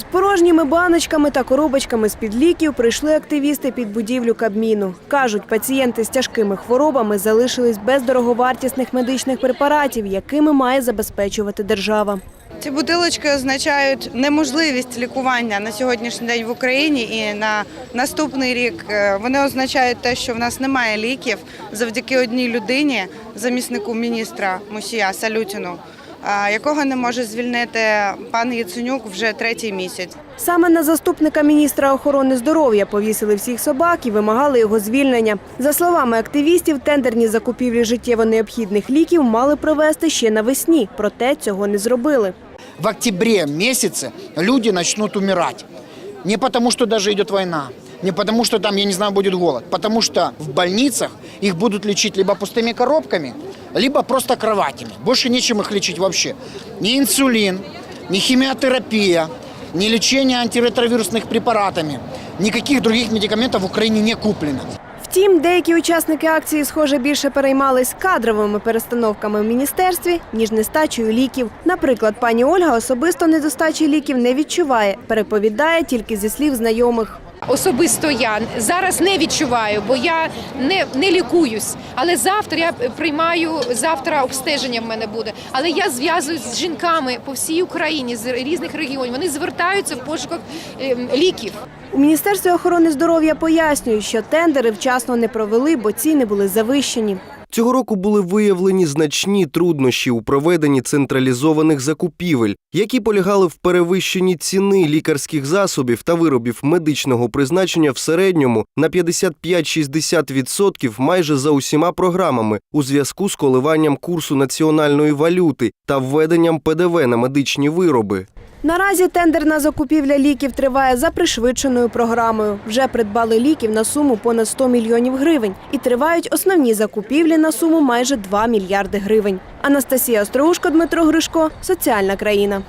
З порожніми баночками та коробочками з-під ліків прийшли активісти під будівлю Кабміну. Кажуть, пацієнти з тяжкими хворобами залишились без дороговартісних медичних препаратів, якими має забезпечувати держава. Ці бутилочки означають неможливість лікування на сьогоднішній день в Україні і на наступний рік. Е, Вони означають те, що в нас немає ліків завдяки одній людині, заміснику міністра Мусія Салютіну, якого не може звільнити пан Яценюк вже третій місяць. Саме на заступника міністра охорони здоров'я повісили всіх собак і вимагали його звільнення. За словами активістів, тендерні закупівлі життєво необхідних ліків мали провести ще навесні, проте цього не зробили. в октябре месяце люди начнут умирать. Не потому, что даже идет война, не потому, что там, я не знаю, будет голод, потому что в больницах их будут лечить либо пустыми коробками, либо просто кроватями. Больше нечем их лечить вообще. Ни инсулин, ни химиотерапия, ни лечение антиретровирусных препаратами, никаких других медикаментов в Украине не куплено. Втім, деякі учасники акції, схоже, більше переймались кадровими перестановками в міністерстві, ніж нестачею ліків. Наприклад, пані Ольга особисто недостачі ліків не відчуває, переповідає тільки зі слів знайомих. Особисто я зараз не відчуваю, бо я не, не лікуюсь. Але завтра я приймаю завтра обстеження в мене буде. Але я зв'язуюсь з жінками по всій Україні з різних регіонів. Вони звертаються в пошуках ем, ліків. У міністерстві охорони здоров'я пояснюють, що тендери вчасно не провели, бо ціни були завищені. Цього року були виявлені значні труднощі у проведенні централізованих закупівель, які полягали в перевищенні ціни лікарських засобів та виробів медичного призначення в середньому на 55-60% майже за усіма програмами у зв'язку з коливанням курсу національної валюти та введенням ПДВ на медичні вироби. Наразі тендерна закупівля ліків триває за пришвидшеною програмою. Вже придбали ліків на суму понад 100 мільйонів гривень і тривають основні закупівлі на суму майже 2 мільярди гривень. Анастасія Остроушко, Дмитро Гришко, Соціальна країна.